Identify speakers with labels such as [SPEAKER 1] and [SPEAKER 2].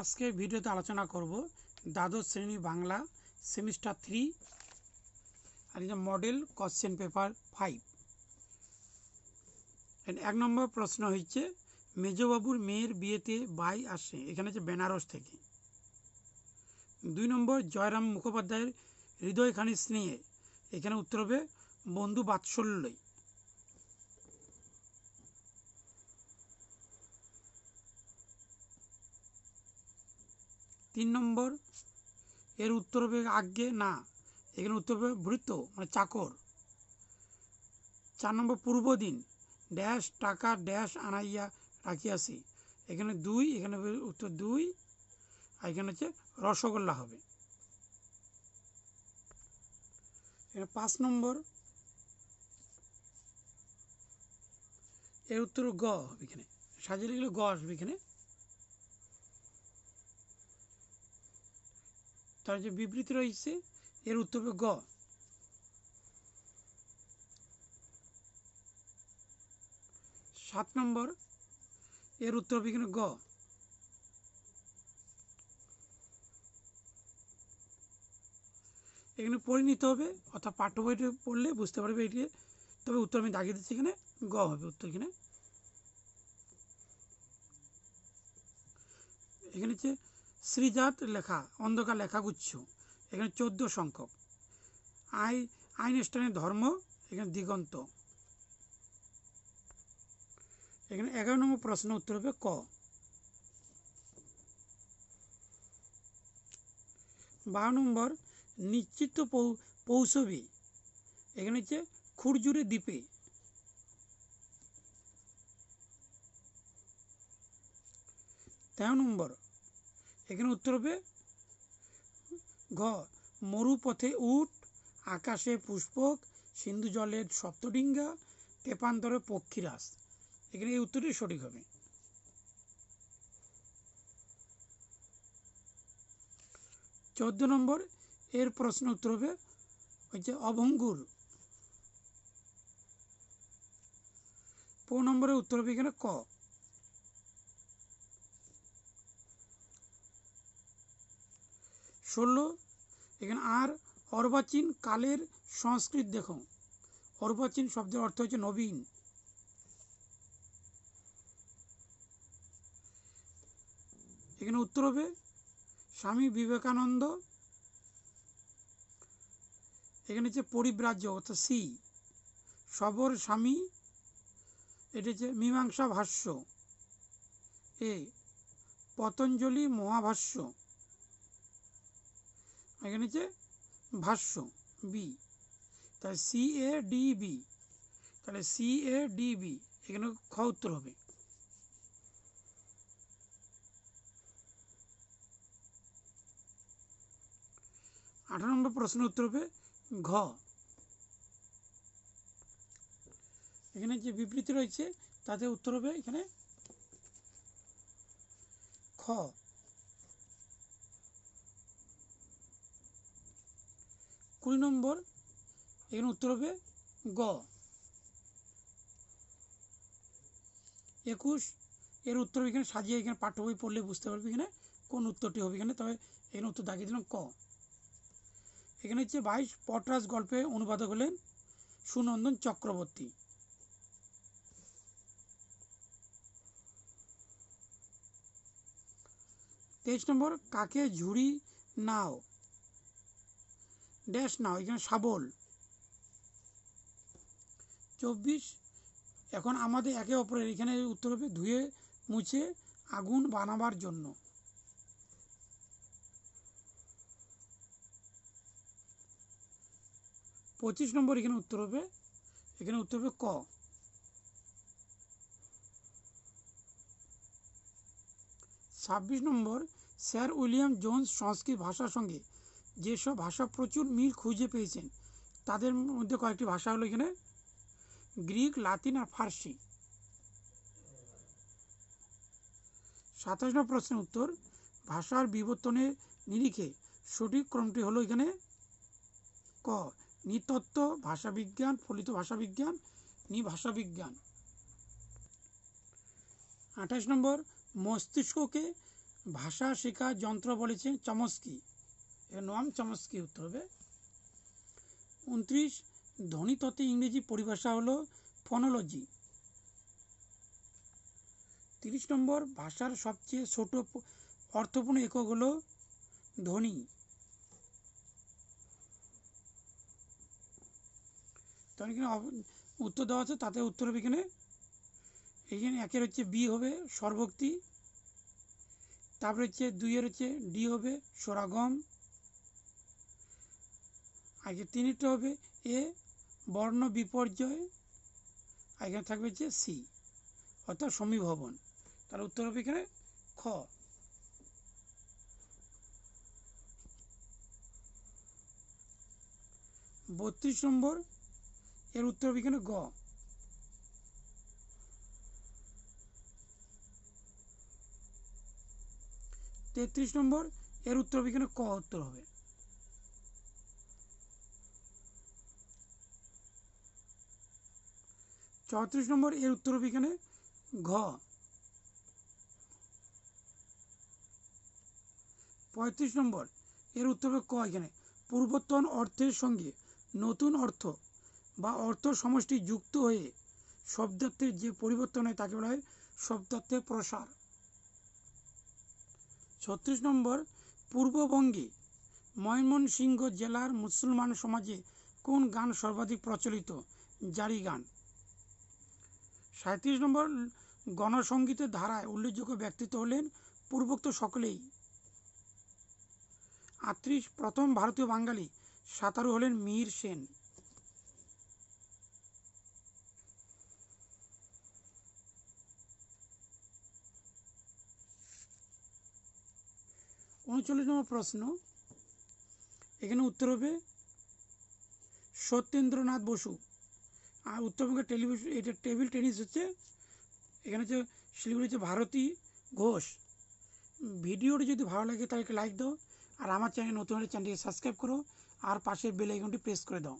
[SPEAKER 1] আজকে ভিডিওতে আলোচনা করব দ্বাদশ শ্রেণি বাংলা সেমিস্টার থ্রি আর মডেল কোশ্চেন পেপার ফাইভ। এক নম্বর প্রশ্ন হচ্ছে, মেজবাবুর মেয়ের বিয়েতে বাই আসে, এখানে হচ্ছে বেনারস থেকে। দুই নম্বর, জয়রাম মুখোপাধ্যায়ের হৃদয়খানি স্নেহে, এখানে উত্তর হবে বন্ধু বাৎসল্যই। তিন নম্বর, এর উত্তর হবে আজ্ঞে না, এখানে উত্তর হবে মানে চাকর। চার নম্বর, পূর্ব দিন, ড্যাশ, টাকা, ড্যাশ আনাইয়া রাখিয়াছি। এখানে দুই, এখানে উত্তর দুই, আর এখানে হচ্ছে রসগোল্লা হবে। এখানে পাঁচ নম্বর, এর উত্তর গ হবে এখানে। সাজিয়ে লিখলে গ আসবে এখানে। তার যে বিবৃতি রয়েছে, এর উত্তর গ। সাত নম্বর, এর উত্তর হবে গ। এখানে পড়ে নিতে হবে, অর্থাৎ পাঠ্য বইটা পড়লে বুঝতে পারবে এটি তবে উত্তর আমি দাগিয়ে দিচ্ছি এখানে, গ হবে উত্তর এখানে। এখানে হচ্ছে শ্রীজাত লেখা, অন্ধকার লেখাগুচ্ছ, এখানে চোদ্দ সংখ্যক। আই, আইনস্টাইনের ধর্ম, এখানে দিগন্ত। এখানে এগারো নম্বর প্রশ্ন উত্তর হবে ক। বারো নম্বর, নিশ্চিত পৌঁছবি এখানে হচ্ছে খুরজুরে দ্বীপে। তেরো নম্বর এখানে উত্তর হবে, ঘ, মরুপথে উট, আকাশে পুষ্পক, সিন্ধু জলের সপ্তডিঙ্গা, তেপান্তরে পক্ষীরাস এখানে এই উত্তরটি সঠিক হবে। চোদ্দ নম্বর, এর প্রশ্ন উত্তর হবে হচ্ছে অভঙ্গুর। পনেরো নম্বরের উত্তর হবে এখানে ক। ষোলো, এখানে আর অর্বাচীন কালের সংস্কৃত দেখো। অর্বাচীন শব্দের অর্থ হচ্ছে নবীন। এখানে উত্তর হবে, স্বামী বিবেকানন্দ। এখানে হচ্ছে পরিব্রাজ্য, অর্থাৎ সি সবর স্বামী, এটা হচ্ছে মীমাংসা ভাষ্য। এ, পতঞ্জলি মহাভাষ্য। এখানে হচ্ছে ভাষ্য বি তাহলে সি এ ডি বি তাহলে সি এ ডি বি এখানে খ উত্তর হবে। আঠারো নম্বর প্রশ্ন উত্তর হবে ঘ। এখানে যে বিবৃতি রয়েছে, তাতে উত্তর হবে এখানে খ। কুড়ি নম্বর, এখানে উত্তর হবে গ। একুশ, এর উত্তর এখানে সাজিয়ে, এখানে পাঠ্য বই পড়লে বুঝতে পারবে এখানে কোন উত্তরটি হবে এখানে। তবে এখানে উত্তর দাগিয়ে দিলাম ক। এখানে হচ্ছে বাইশ, পটরাজ গল্পে অনুবাদক হলেন সুনন্দন চক্রবর্তী। তেইশ নম্বর, কাকে ঝুড়ি নাও? ড্যাশ নাও এখানে শাবল চব্বিশ, এখন আমাদের একে অপরের, এখানে উত্তর ধুয়ে মুছে আগুন বানাবার জন্য। পঁচিশ নম্বর এখানে উত্তর হবে, এখানে উত্তর হবে ক। ছাব্বিশ নম্বর, স্যার উইলিয়াম জোন্স সংস্কৃত ভাষার সঙ্গে যেসব ভাষা প্রচুর মিল খুঁজে পেয়েছেন। তাদের মধ্যে কয়েকটি ভাষা হলো এখানে গ্রিক, লাতিন আর ফার্সি। সাতাশ নম্বর প্রশ্নের উত্তর, ভাষার বিবর্তনের নিরিখে সঠিক ক্রমটি হলো এখানে ক, নৃতত্ত্ব, ভাষাবিজ্ঞান, ফলিত ভাষাবিজ্ঞান, নিভাষাবিজ্ঞান। আঠাশ নম্বর, মস্তিষ্ককে ভাষা শেখার যন্ত্র বলেছেন চমস্কি। এর নাম চমস্কি উত্তর হবে? উনত্রিশ ধ্বনিতত্ত্বে ইংরেজি পরিভাষা হলো ফনোলজি তিরিশ নম্বর, ভাষার সবচেয়ে ছোট অর্থপূর্ণ একক হলো ধ্বনি। তখন এখানে উত্তর দেওয়া আছে, তাতে উত্তর হবে এখানে। এখানে একের হচ্ছে বি হবে সর্বক্তি, তারপরে হচ্ছে দুইয়ের হচ্ছে ডি হবে সরাগম। আগে তিনটা হবে, এ, বর্ণ, বিপর্যয় এখানে থাকবে হচ্ছে সি, অর্থাৎ সমীভবন। তার উত্তর হবে এখানে খ। বত্রিশ নম্বর, এর উত্তর হবে এখানে গ। তেত্রিশ নম্বর, এর উত্তর হবে এখানে ক উত্তর হবে। চৌত্রিশ নম্বর এর উত্তর হবে এখানে ঘ। পঁয়ত্রিশ নম্বর এর উত্তর হবে ক এখানে? পূর্বতন অর্থের সঙ্গে নতুন অর্থ বা অর্থ সমষ্টি যুক্ত হয়ে শব্দার্থের যে পরিবর্তন হয় তাকে বলা হয় শব্দার্থের প্রসার। ছত্রিশ নম্বর, পূর্ববঙ্গে ময়মনসিংহ জেলার মুসলমান সমাজে কোন গান সর্বাধিক প্রচলিত? জারি গান সাঁত্রিশ নম্বর গণসঙ্গীতের ধারায় উল্লেখযোগ্য ব্যক্তিত্ব হলেন পূর্বোক্ত সকলেই। আটত্রিশ, প্রথম ভারতীয় বাঙালি সাঁতারু হলেন মিহির সেন। উনচল্লিশ নম্বর প্রশ্ন। এখানে উত্তর হবে সত্যেন্দ্রনাথ বসু। আর উত্তরবঙ্গের টেলিভিশন এটা টেবিল টেনিস হচ্ছে, এখানে হচ্ছে শিলিগুড়ি হচ্ছে ভারতী ঘোষ। ভিডিওটি যদি ভালো লাগে তাহলে লাইক দাও, আর আমার চ্যানেল নতুন হলে চ্যানেলটিকে সাবস্ক্রাইব করো, আর পাশের বেল আইকনটি প্রেস করে দাও।